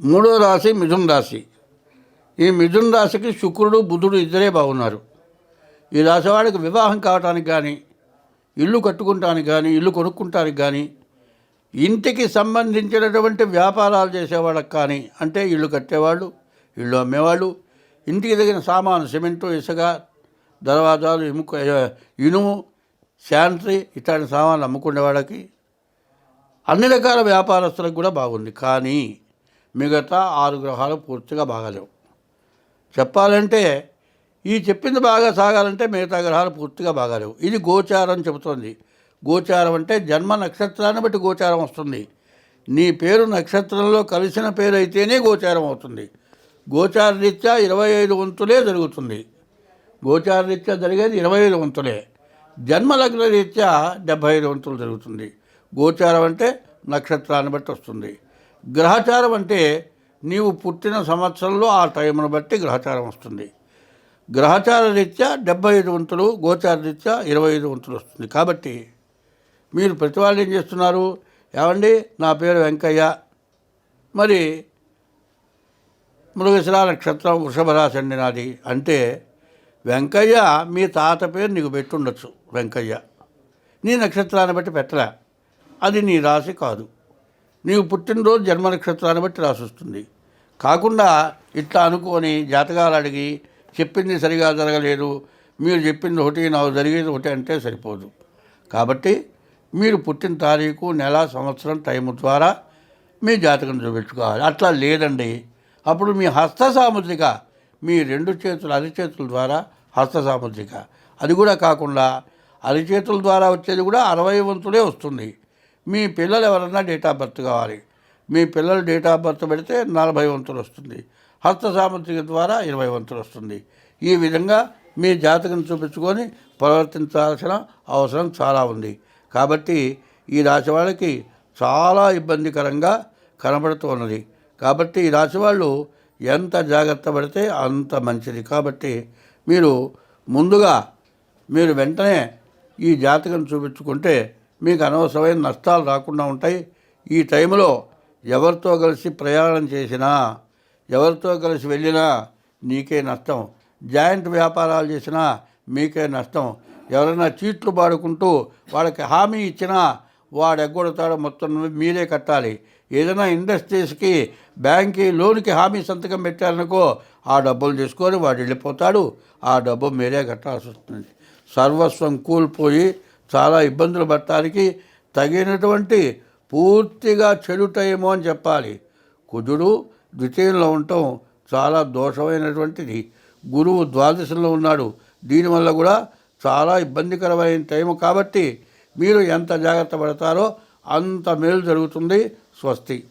మూడో రాశి మిథున రాశి. ఈ మిథున రాశికి శుక్రుడు బుధుడు ఇద్దరే బాగున్నారు. ఈ రాశి వాడికి వివాహం కావటానికి కానీ ఇల్లు కట్టుకుంటానికి కానీ ఇల్లు కొనుక్కుంటానికి కానీ ఇంటికి సంబంధించినటువంటి వ్యాపారాలు చేసేవాళ్ళకి కానీ అంటే ఇల్లు కట్టేవాళ్ళు ఇల్లు అమ్మేవాళ్ళు ఇంటికి తగిన సామాను సిమెంటు ఇసుక దర్వాజాలు ఇముక ఇనుము శానిటరీ ఇట్లాంటి సామాన్లు అమ్ముకునే వాళ్ళకి అన్ని రకాల వ్యాపారస్తులకు కూడా బాగుంది. కానీ మిగతా ఆరు గ్రహాలు పూర్తిగా బాగాలేవు. చెప్పాలంటే ఈ చెప్పింది బాగా సాగాలంటే మిగతా గ్రహాలు పూర్తిగా బాగాలేవు. ఇది గోచారం చెబుతోంది. గోచారం అంటే జన్మ నక్షత్రాన్ని బట్టి గోచారం వస్తుంది. నీ పేరు నక్షత్రంలో కలిసిన పేరు అయితేనే గోచారం అవుతుంది. గోచార రీత్యా ఇరవై ఐదు వంతులే జరుగుతుంది. గోచార రీత్యా జరిగేది ఇరవై ఐదు వంతులే. జన్మలగ్న రీత్యా డెబ్భై ఐదు వంతులు జరుగుతుంది. గోచారం అంటే నక్షత్రాన్ని బట్టి వస్తుంది. గ్రహచారం అంటే నీవు పుట్టిన సంవత్సరంలో ఆ టైంను బట్టి గ్రహచారం వస్తుంది. గ్రహచార రీత్యా డెబ్బై ఐదు వంతులు గోచార రీత్యా ఇరవై ఐదు వంతులు వస్తుంది. కాబట్టి మీరు ప్రతి వాళ్ళు ఏం చేస్తున్నారు? ఏమండి? నా పేరు వెంకయ్య. మరి మృగశిర నక్షత్రం వృషభ రాశి అండి నాది. అంటే వెంకయ్య మీ తాత పేరు నీకు పెట్టుండొచ్చు వెంకయ్య. నీ నక్షత్రాన్ని బట్టి పెట్టలే అది నీ రాశి కాదు. నీవు పుట్టినరోజు జన్మ నక్షత్రాన్ని బట్టి రాసిస్తుంది. కాకుండా ఇట్లా అనుకొని జాతకాలు అడిగి చెప్పింది సరిగా జరగలేదు మీరు చెప్పింది ఒకటి నాకు జరిగేది ఒకటి అంటే సరిపోదు. కాబట్టి మీరు పుట్టిన తారీఖు నెల సంవత్సరం టైం ద్వారా మీ జాతకం చూపించుకోవాలి అట్లా లేదండి. అప్పుడు మీ హస్త సాముద్రిక మీ రెండు చేతుల అరిచేతుల ద్వారా హస్త సాముద్రిక. అది కూడా కాకుండా అరిచేతుల ద్వారా వచ్చేది కూడా అరవై వంతులే వస్తుంది. మీ పిల్లలు ఎవరన్నా డేట్ ఆఫ్ బర్త్ కావాలి. మీ పిల్లలు డేట్ ఆఫ్ బర్త్ పెడితే నలభై వంతులు వస్తుంది. హస్త సామర్థిక ద్వారా ఇరవై వంతులు వస్తుంది. ఈ విధంగా మీ జాతకం చూపించుకొని ప్రవర్తించాల్సిన అవసరం చాలా ఉంది. కాబట్టి ఈ రాశి వాళ్ళకి చాలా ఇబ్బందికరంగా కనబడుతున్నది కాబట్టి ఈ రాశి వాళ్ళు ఎంత జాగ్రత్త పడితే అంత మంచిది. కాబట్టి మీరు ముందుగా మీరు వెంటనే ఈ జాతకం చూపించుకుంటే మీకు అనవసరమైన నష్టాలు రాకుండా ఉంటాయి. ఈ టైంలో ఎవరితో కలిసి ప్రయాణం చేసినా ఎవరితో కలిసి వెళ్ళినా నీకే నష్టం. జాయింట్ వ్యాపారాలు చేసినా మీకే నష్టం. ఎవరైనా చీట్లు పాడుకుంటూ వాళ్ళకి హామీ ఇచ్చినా వాడు ఎగ్గొడతాడు మొత్తం మీరే కట్టాలి. ఏదైనా ఇండస్ట్రీస్కి బ్యాంక్కి లోన్కి హామీ సంతకం పెట్టారనుకో ఆ డబ్బులు తీసుకొని వాడు వెళ్ళిపోతాడు. ఆ డబ్బు మీరే కట్టాల్సి వస్తుంది. సర్వస్వం కూలిపోయి చాలా ఇబ్బందులు పడటానికి తగినటువంటి పూర్తిగా చెడు అని చెప్పాలి. కుజుడు ద్వితీయంలో ఉండటం చాలా దోషమైనటువంటిది. గురువు ద్వాదశంలో ఉన్నాడు. దీనివల్ల కూడా చాలా ఇబ్బందికరమైన టైం కాబట్టి మీరు ఎంత జాగ్రత్త పడతారో అంత మేలు జరుగుతుంది స్వస్తి.